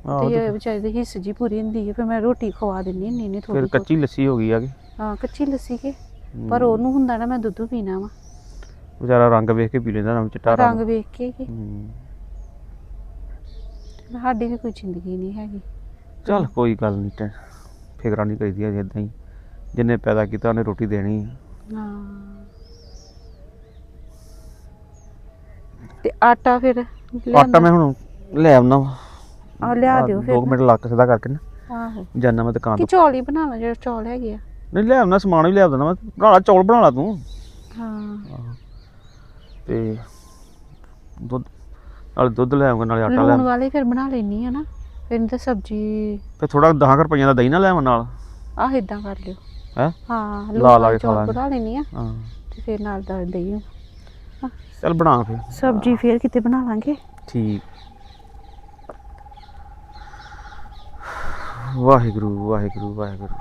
ਆਹੋ ਤੇ ਤੇ ਇਹ ਵਿਚਾਰੇ ਦੀ ਹਿੱਸ ਜੀ ਪੂਰੀ ਹੁੰਦੀ ਹੈ ਫਿਰ ਮੈਂ ਰੋਟੀ ਖਵਾ ਦਿੰਨੀ ਹੁੰਨੀ ਨਹੀਂ ਫਿਰ ਥੋੜੀ ਕੱਚੀ ਲੱਸੀ ਹੋ ਗਈ ਆ ਕਿ? ਹਾਂ ਕੱਚੀ ਲੱਸੀ ਕੇ। ਪਰ ਉਹਨੂੰ ਹੁੰਦਾ ਨਾ ਮੈਂ ਦੁੱਧ ਪੀਣਾ ਵਾ। ਵਿਚਾਰਾ ਰੰਗ ਵੇਖ ਕੇ ਪੀ ਲੈਂਦਾ ਨਾ ਚਿੱਟਾ ਰੰਗ। ਵੇਖ ਕੇ ਕਿ ਹੂੰ। ਸਾਡੀ ਵੀ ਕੋਈ ਜ਼ਿੰਦਗੀ ਨਹੀਂ ਹੈਗੀ। ਚੱਲ ਕੋਈ ਗੱਲ ਨਹੀਂ ਟੈ ਫਿਕਰਾਂ ਨਹੀਂ ਕਰੀਦੀ ਇਦਾਂ ਹੀ। ਜਿੰਨੇ ਪੈਦਾ ਕੀਤਾ ਉਹਨੇ ਰੋਟੀ ਦੇਣੀ ਆ। ਹਾਂ। ਤੇ ਆਟਾ ਫਿਰ? ਆਟਾ ਮੈਂ ਹੁਣ ਲੈ ਆਉਣਾ ਆ ਲਿਆ ਦਿਓ ਫਿਰ 2 ਮਿੰਟ ਲੱਕ ਸਿੱਧਾ ਕਰਕੇ ਨਾ। ਆਹੋ। ਜਾਨਾ ਮੈਂ ਦੁਕਾਨ ਕਿ ਤੋਂ। ਚੌਲ ਹੀ ਬਣਾ ਲਾ ਜਿਹੜੇ ਚੌਲ ਹੈਗੇ ਆ। ਨਹੀਂ ਲੈ ਆਉਣਾ ਸਮਾਨ ਵੀ ਲੈ ਆਉਂਦਾ ਮੈਂ। ਲਾ ਚੌਲ ਬਣਾ ਲਾ ਤੂੰ। ਹਾਂ। ਤੇ ਦੁੱਧ ਨਾਲੇ ਦੁੱਧ ਲੈ ਆਉਂਗਾ ਨਾਲੇ ਆਟਾ ਲੈ ਲੂਣ ਆਊਂਗਾ। ਵਾਲੇ ਫਿਰ ਬਣਾ ਲੈਣੀ ਆ ਨਾ। ਫਿਰ ਤਾਂ ਸਬਜ਼ੀ ਤੇ ਥੋੜਾ 10 ਰੁਪਈਆਂ ਦਾ ਦਹੀਂ ਨਾ ਲੈ ਆਵਾਂ ਨਾਲ। ਆਹ ਇਦਾਂ ਕਰ ਲਿਓ। ਹੈ? ਹਾਂ ਲਾ ਲੂਣ ਲਾ ਵਾਲੇ ਕੇ ਖਾ ਚੌਲ ਲਾਂਗੇ। ਬਣਾ ਲੈਣੀ ਆ। ਹਾਂ। ਤੇ ਫਿਰ ਨਾਲ ਦਾ ਦਹੀਂ। ਚੱਲ ਬਣਾ ਫਿਰ। ਸਬਜ਼ੀ ਫਿਰ ਕਿਤੇ ਬਣਾ ਲਾਂਗੇ। ਠੀਕ। ਵਾਹਿਗੁਰੂ ਵਾਹਿਗੁਰੂ ਵਾਹਿਗੁਰੂ।